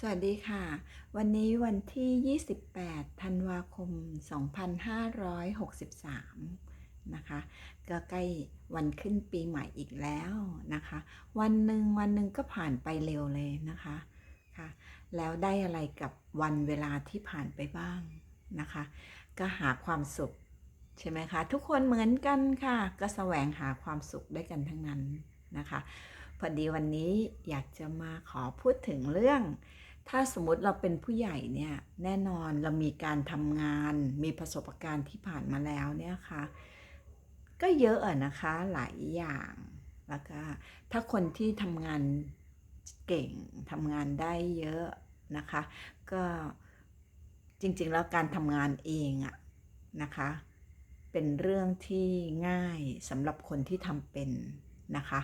สวัสดีค่ะ วันนี้วันที่ 28 ธันวาคม 2563 นะคะก็ใกล้วันขึ้นปีใหม่อีกแล้วนะคะ วันหนึ่งวันหนึ่งก็ผ่านไปเร็วเลยนะคะค่ะ แล้วได้อะไรกับวันเวลาที่ผ่านไปบ้างนะคะ ก็หาความสุขใช่ไหมคะ ทุกคนเหมือนกันค่ะ ก็แสวงหาความสุขด้วยกันทั้งนั้นนะคะพอดีวันนี้อยากจะมาขอพูดถึงเรื่อง ถ้าสมมติเราเป็นผู้ใหญ่เนี่ยแน่นอนเรามีการทำงาน มีประสบการณ์ที่ผ่านมาแล้วเนี่ยค่ะก็เยอะอะนะคะหลายอย่างแล้วก็ถ้าคนที่ทำงานเก่งทำงานได้เยอะนะคะ ก็จริงๆแล้วการทำงานเองอะนะคะ เป็นเรื่องที่ง่ายสำหรับคนที่ทำเป็นนะคะ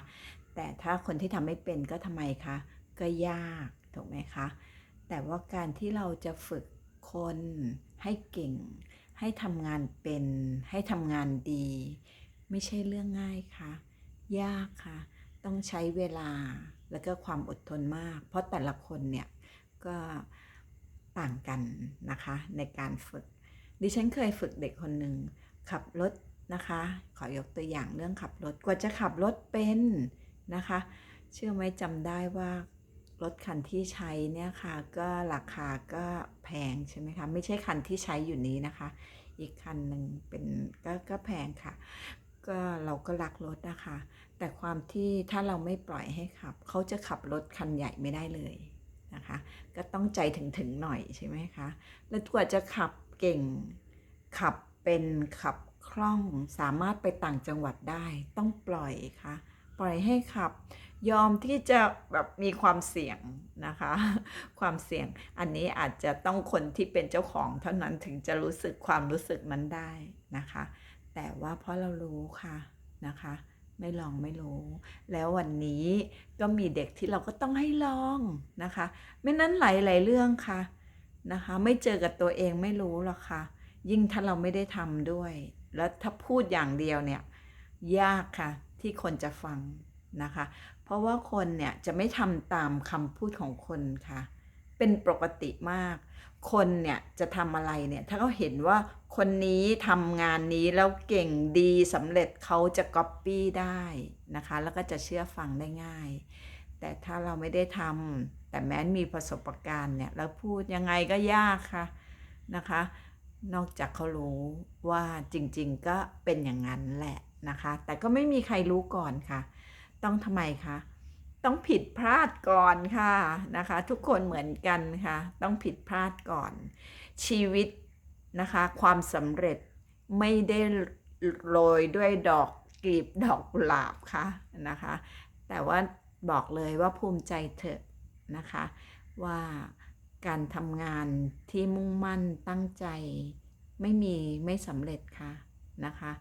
แต่ถ้าคนที่ทำไม่เป็นก็ทำไมคะก็ยากถูกไหมคะ แต่ว่าการที่เราจะฝึกคนให้เก่ง ให้ทำงานเป็น ให้ทำงานดี ไม่ใช่เรื่องง่ายค่ะ ยากค่ะ ต้องใช้เวลาแล้วก็ความอดทนมาก เพราะแต่ละคนเนี่ยก็ต่างกันนะคะในการฝึก ดิฉันเคยฝึกเด็กคนหนึ่งขับรถนะคะ ขอยกตัวอย่างเรื่องขับรถ กว่าจะขับรถเป็นนะคะ เชื่อไหมจำได้ว่า รถคันที่ใช้เนี่ยค่ะก็ราคาก็แพงใช่ไหมคะไม่ใช่คันที่ใช้อยู่นี้นะคะ อีกคันหนึ่งเป็นก็ก็แพงค่ะ ก็เราก็รักรถนะคะ แต่ความที่ถ้าเราไม่ปล่อยให้ขับเขาจะขับรถคันใหญ่ไม่ได้เลยนะคะ ก็ต้องใจถึงถึงหน่อยใช่ไหมคะแล้วกว่าจะขับเก่งขับเป็นขับคล่องสามารถไปต่างจังหวัดได้ ต้องปล่อยค่ะ ปล่อยให้ขับ ยอมที่จะแบบมีความเสี่ยงนะคะ ความเสี่ยงอันนี้อาจจะต้องคนที่เป็นเจ้าของเท่านั้นถึงจะรู้สึกความรู้สึกนั้นได้นะคะ แต่ว่าเพราะเรารู้ค่ะนะคะ ไม่ลองไม่รู้ แล้ววันนี้ก็มีเด็กที่เราก็ต้องให้ลองนะคะ ไม่นั้นหลายๆเรื่องค่ะนะคะ ไม่เจอกับตัวเองไม่รู้หรอกค่ะ ยิ่งถ้าเราไม่ได้ทำด้วย แล้วถ้าพูดอย่างเดียวเนี่ยยากค่ะที่คนจะฟังนะคะ เพราะว่าคนเนี่ยจะไม่ทำตามคำพูดของคนค่ะ เป็นปกติมาก คนเนี่ยจะทำอะไรเนี่ยถ้าเขาเห็นว่าคนนี้ทำงานนี้แล้วเก่งดีสำเร็จเขาจะก๊อปปี้ได้นะคะ แล้วก็จะเชื่อฟังได้ง่าย แต่ถ้าเราไม่ได้ทำแต่แม้นมีประสบการณ์เนี่ยแล้วพูดยังไงก็ยากค่ะนะคะ นอกจากเขารู้ว่าจริงๆก็เป็นอย่างนั้นแหละนะคะ แต่ก็ไม่มีใครรู้ก่อนค่ะ ต้องทำไมคะต้องผิดพลาดก่อนค่ะนะคะ ทุกคนเหมือนกันค่ะ ต้องผิดพลาดก่อน ชีวิตนะคะ ความสำเร็จไม่ได้โรยด้วยดอกกลีบดอกกุหลาบค่ะนะคะ แต่ว่าบอกเลยว่าภูมิใจเถอะนะคะ ว่าการทำงานที่มุ่งมั่นตั้งใจไม่มีไม่สำเร็จค่ะนะคะ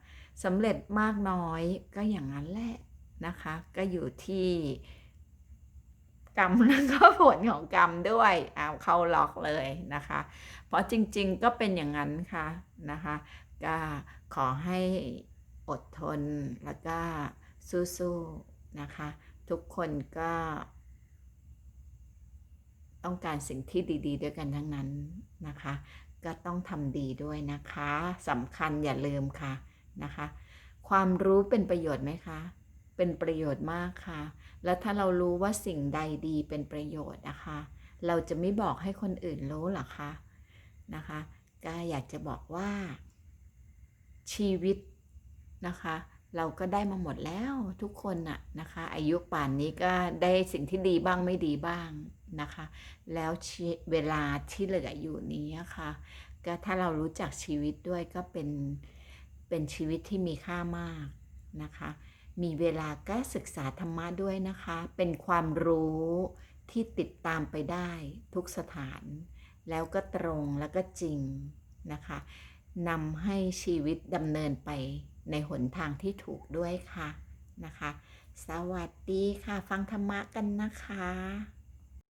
สำเร็จมากน้อยก็อย่างนั้นแหละ นะคะ ก็อยู่ที่กรรมแล้วก็ผลของกรรมด้วยเอาเข้าล็อกเลยนะคะ เพราะจริงๆก็เป็นอย่างนั้นค่ะนะคะ ก็ขอให้อดทนแล้วก็สู้ๆนะคะ ทุกคนก็ ต้องการสิ่งที่ดีๆ ด้วยกันทั้งนั้นนะคะ ก็ต้องทำดีด้วยนะคะสำคัญอย่าลืมค่ะนะคะ ความรู้เป็นประโยชน์ไหมคะ เป็นประโยชน์มากค่ะ แล้วถ้าเรารู้ว่าสิ่งใดดีเป็นประโยชน์นะคะ เราจะไม่บอกให้คนอื่นรู้หรอคะนะคะก็อยากจะบอกว่า ชีวิตนะคะ เราก็ได้มาหมดแล้วทุกคนน่ะนะคะ อายุป่านนี้ก็ได้สิ่งที่ดีบ้างไม่ดีบ้างนะคะ แล้วเวลาที่เหลืออยู่นี้ค่ะก็ถ้าเรารู้จักชีวิตด้วยก็เป็นเป็นชีวิตที่มีค่ามากนะคะ มีเวลาก็ศึกษาธรรมะด้วยนะคะ เป็นความรู้ที่ติดตามไปได้ทุกสถาน แล้วก็ตรงแล้วก็จริงนะคะนำให้ชีวิตดำเนินไปในหนทางที่ถูกด้วยค่ะนะคะ สวัสดีค่ะ ฟังธรรมะกันนะคะ